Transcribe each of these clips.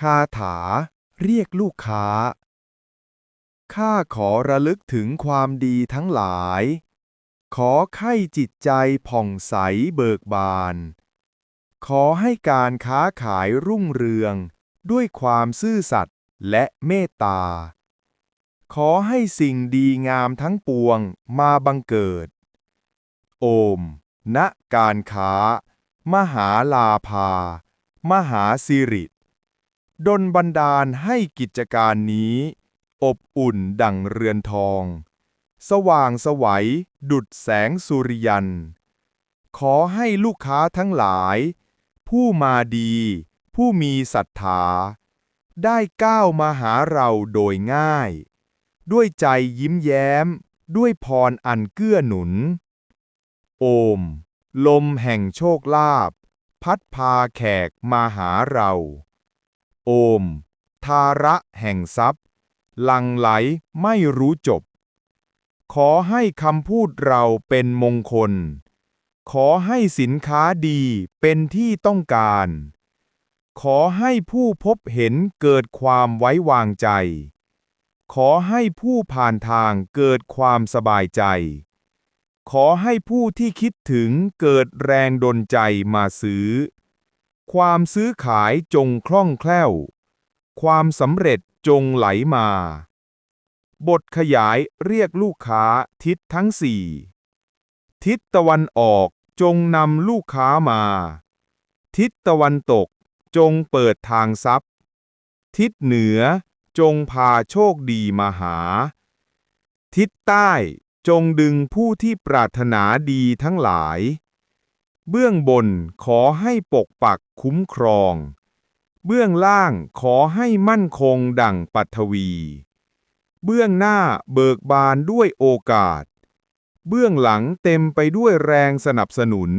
คาถา เรียกลูกค้า ข้าขอระลึกถึงความดีทั้งหลาย ขอให้จิตใจผ่องใสเบิกบาน ขอให้การค้าขายรุ่งเรือง ด้วยความซื่อสัตย์และเมตตา ขอให้สิ่งดีงามทั้งปวงมาบังเกิด โอม ณ การค้า มหาลาภา มหาสิริ ดลบันดาลให้กิจการนี้ อบอุ่นดั่งเรือนทอง สว่างไสวัยดุดแสงสุริยัน ขอให้ลูกค้าทั้งหลาย ผู้มาดี ผู้มีศรัทธา ได้ก้าวมาหาเราโดยง่าย ด้วยใจยิ้มแย้ม ด้วยพรอันเกื้อหนุน โอม ลมแห่งโชคลาภพัดพาแขกมาหาเรา โอม ทาระแห่งทรัพย์ หลังไหลไม่รู้จบ ขอให้คำพูดเราเป็นมงคล ขอให้สินค้าดีเป็นที่ต้องการ ขอให้ผู้พบเห็นเกิดความไว้วางใจ ขอให้ผู้ผ่านทางเกิดความสบายใจ ขอให้ผู้ที่คิดถึงเกิดแรงดลใจมาซื้อ ความซื้อขายจงคล่องแคล่ว ความสำเร็จจงไหลมา บทขยายเรียกลูกค้าทิศทั้งสี่ทิศตะวันออกจงนำลูกค้ามา ทิศตะวันตกจงเปิดทางทรัพย์ ทิศเหนือจงพาโชคดีมาหา ทิศใต้จงดึงผู้ที่ปรารถนาดีทั้งหลาย เบื้องบนขอให้ปกปักคุ้มครอง เบื้องล่างขอให้มั่นคงดั่งปัทวี เบื้องหน้าเบิกบานด้วยโอกาส เบื้องหลังเต็มไปด้วยแรงสนับสนุน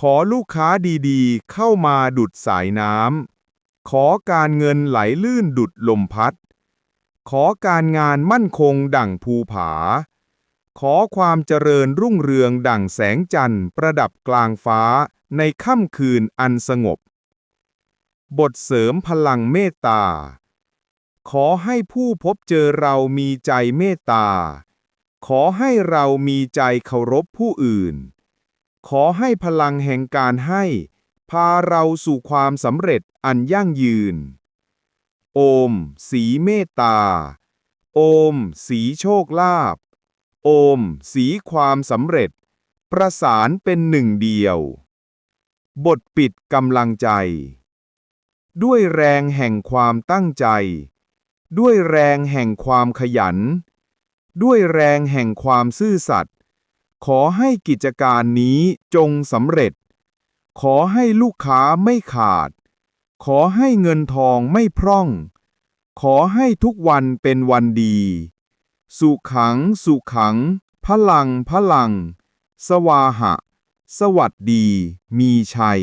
ขอลูกค้าดีๆ เข้ามาดุดสายน้ำ ขอการเงินไหลลื่นดุดลมพัด ขอการงานมั่นคงดั่งภูผา ขอความเจริญรุ่งเรืองดั่งแสงจันทร์ประดับกลางฟ้าในค่ำคืนอันสงบ บทเสริมพลังเมตตา ขอให้ผู้พบเจอเรามีใจเมตตา ขอให้เรามีใจเคารพผู้อื่น ขอให้พลังแห่งการให้ พาเราสู่ความสำเร็จอันยั่งยืน โอม สีเมตตา โอม สีโชคลาภ โอม สีความสำเร็จ ประสานเป็นหนึ่งเดียว บทปิดกำลังใจ ด้วยแรงแห่งความตั้งใจ ด้วยแรงแห่งความขยัน ด้วยแรงแห่งความซื่อสัตย์ขอให้กิจการนี้จงสำเร็จ ขอให้ลูกค้าไม่ขาด ขอให้เงินทองไม่พร่อง ขอให้ทุกวันเป็นวันดี สุขัง สุขัง พลัง พลัง สวาหะ สวัสดี มีชัย